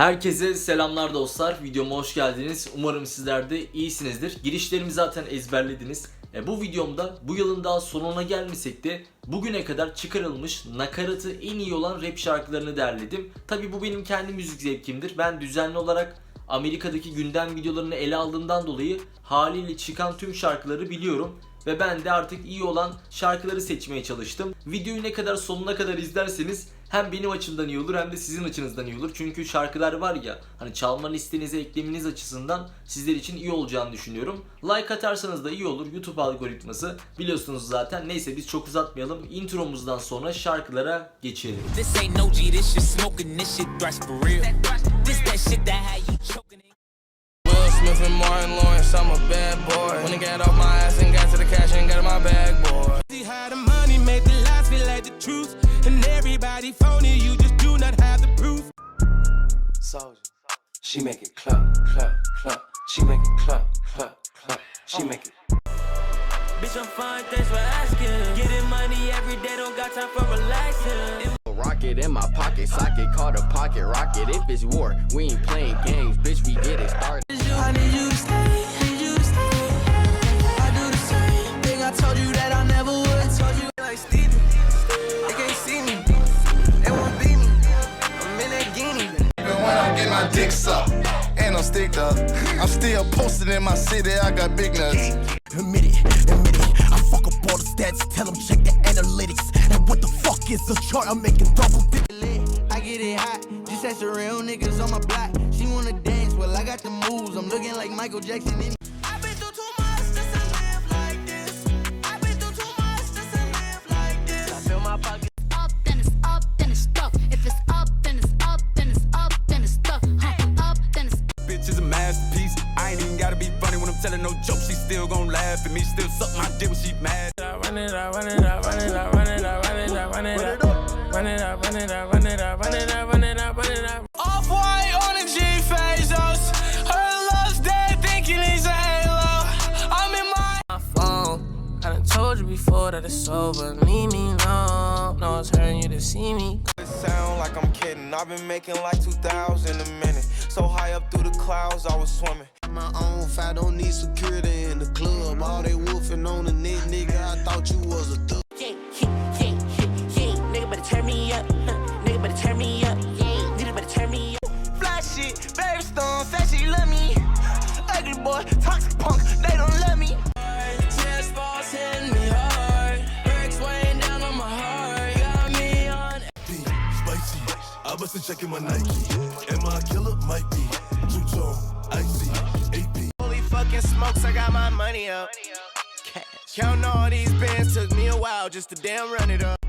Herkese selamlar dostlar. Videoma hoş geldiniz. Umarım sizler de iyisinizdir. Girişlerimi zaten ezberlediniz. E, bu videomda bu yılın daha sonuna gelmesek de bugüne kadar çıkarılmış nakaratı en iyi olan rap şarkılarını derledim. Tabi bu benim kendi müzik zevkimdir. Ben düzenli olarak Amerika'daki gündem videolarını ele aldığımdan dolayı haliyle çıkan tüm şarkıları biliyorum. Ve ben de artık iyi olan şarkıları seçmeye çalıştım. Videoyu ne kadar sonuna kadar izlerseniz hem benim açımdan iyi olur hem de sizin açınızdan iyi olur. Çünkü şarkılar var ya hani çalma listenize eklemeniz açısından sizler için iyi olacağını düşünüyorum. Like atarsanız da iyi olur. YouTube algoritması biliyorsunuz zaten. Neyse biz çok uzatmayalım. Intromuzdan sonra şarkılara geçelim. Will Smith and Martin Lawrence, I'm a bad boy. When I got off everybody phony, you just do not have the proof. soldier. She make it clap, clap, clap. She make it clap, clap, clap. She oh. make it. Bitch, I'm fine, thanks for asking. Getting money every day, don't got time for relaxing. Rocket in my pocket, socket called a pocket rocket. If it's war, we ain't playing games, bitch. We get it started. My dick sucked and I'm sticked up, I'm still posted in my city. I got big nuts. Admit it, admit it. I fuck up all the stats, tell them check the analytics. And what the fuck is the chart? I'm making double dip. I get it hot, just as the real niggas on my block. She wanna dance, well I got the moves. I'm looking like Michael Jackson. Gon' at me, still suck my dick when she mad. Run it up, run it up, run it up, run it up, run it up, run it up. Run it up, run it up, run it up, run it up, run it up, run it up. Off white on the G phasos. Her love's dead, think he needs a halo. I'm in my My phone. I done told you before that it's over. Leave me alone. No, it's hurting you to see me. It sound like I'm kidding. I've been making like 2,000 a minute. So high up through the clouds, I was swimming. My own fight, don't need security in the club. All they wolfing on the net, nigga. I thought you was a thug. Yeah, yeah, yeah, yeah, yeah. Nigga better turn me up. Huh. Nigga better turn me up. Yeah, nigga better turn me up. fly shit. Baby Stone said she love me. Ugly boy, toxic punk, they don't love me. Chest balls hitting me hard. Bricks weighing down on my heart. Got me on Spicy. I wasn't checking my Nike. Am I a killer? Might be. Two tone, icy, AP. Fucking smokes, I got my money up. Counting all these bands took me a while just to damn run it up.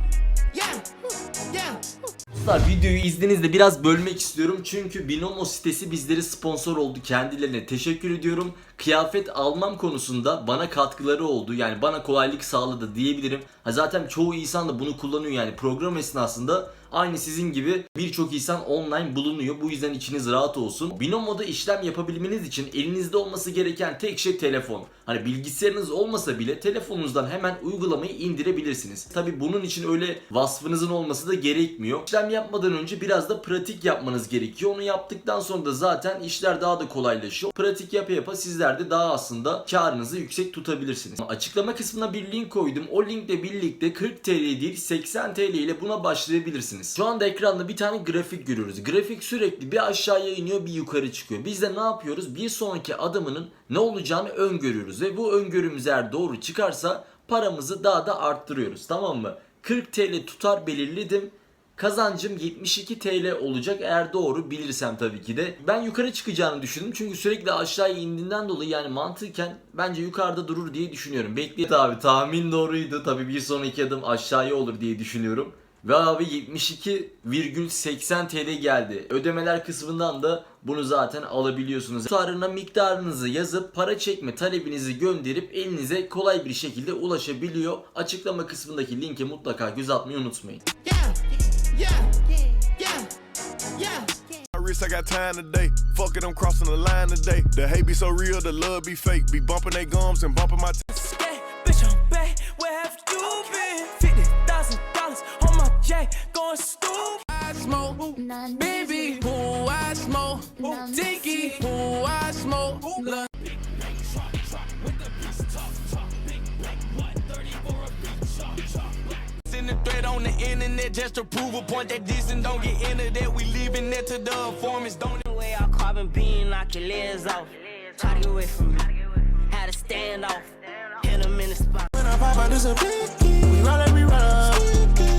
Dostlar videoyu izninizle biraz bölmek istiyorum çünkü Binomo sitesi bizleri sponsor oldu. Kendilerine teşekkür ediyorum. Kıyafet almam konusunda bana katkıları oldu. Yani bana kolaylık sağladı diyebilirim. Ha zaten çoğu insan da bunu kullanıyor yani program esnasında aynı sizin gibi birçok insan online bulunuyor. Bu yüzden içiniz rahat olsun. Binomo'da işlem yapabilmeniz için elinizde olması gereken tek şey telefon. Hani bilgisayarınız olmasa bile telefonunuzdan hemen uygulamayı indirebilirsiniz. Tabi bunun için öyle vasfınızın olması da gerekmiyor. İşlem yapmadan önce biraz da pratik yapmanız gerekiyor. Onu yaptıktan sonra da zaten işler daha da kolaylaşıyor. Pratik yapa yapa sizler de daha aslında karınızı yüksek tutabilirsiniz. Açıklama kısmına bir link koydum. O linkle birlikte 40 TL değil 80 TL ile buna başlayabilirsiniz. Şu anda ekranda bir tane grafik görüyoruz. Grafik sürekli bir aşağıya iniyor bir yukarı çıkıyor. Biz de ne yapıyoruz? Bir sonraki adımının ne olacağını öngörüyoruz ve bu öngörümüz eğer doğru çıkarsa paramızı daha da arttırıyoruz. Tamam mı? 40 TL tutar belirledim. Kazancım 72 TL olacak eğer doğru bilirsem tabii ki de. Ben yukarı çıkacağını düşündüm çünkü sürekli aşağıya indiğinden dolayı yani mantıken bence yukarıda durur diye düşünüyorum. Bekleyin abi tahmin doğruydu tabii bir sonraki adım aşağıya olur diye düşünüyorum. Ve abi 72,80 TL geldi. Ödemeler kısmından da bunu zaten alabiliyorsunuz. Tutarına miktarınızı yazıp para çekme talebinizi gönderip elinize kolay bir şekilde ulaşabiliyor. Açıklama kısmındaki linke mutlaka göz atmayı unutmayın. Yeah, yeah, yeah, yeah. My wrist, I got time today. Fuck it, I'm crossing the line today. The hate be so real, the love be fake. Be bumping they gums and bumping my. Scat, bitch, I'm back. Where have you been? Fifty thousand dollars on my jack, going stupid. Internet just to prove a point that this and don't get into that. We leaving it to the informants, don't The way I carbon beam, knock your legs off. Try to get away from me. Had to stand off. Hit him in the spot. When I pop out, this a blicky. We roll and we roll up.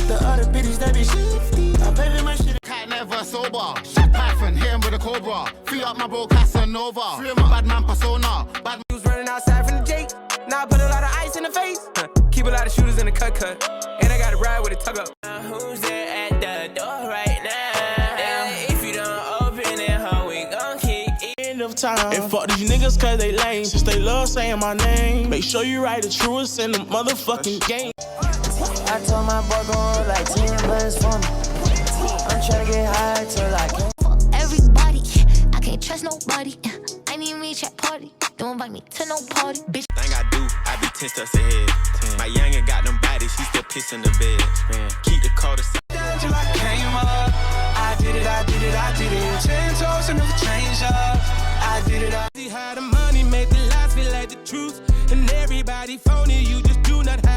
The other bitches, they be shifty. I pay for my shit. Cat never sober. Shit Python, hit him with a cobra. Free up my bro Casanova. Free up my bad man persona. Bad He was running outside from the Jake. Now I put a lot of ice in the face. Huh. Keep a lot of shooters in the cut cut. And I got to ride with a tug up. who's there at the door right now? if you don't open it, how we gon' kick End of time. And fuck these niggas cause they lame. Since they love saying my name. Make sure you write the truest in the motherfucking game. I told my boy gon' like 10 birds for me. I'm tryna get high till I can't. fuck everybody. I can't trust nobody. Uh, I need me check party. Don't invite me to no party, bitch. Thing I do, I be 10 steps ahead. My youngin' got them bodies, he still piss in the bed. Man. Keep the call cul Till I came up. I did it, I did it, I did it. Ten toes and never change up. I did it, I See how the money make the lies feel like the truth. And everybody phony, you just do not have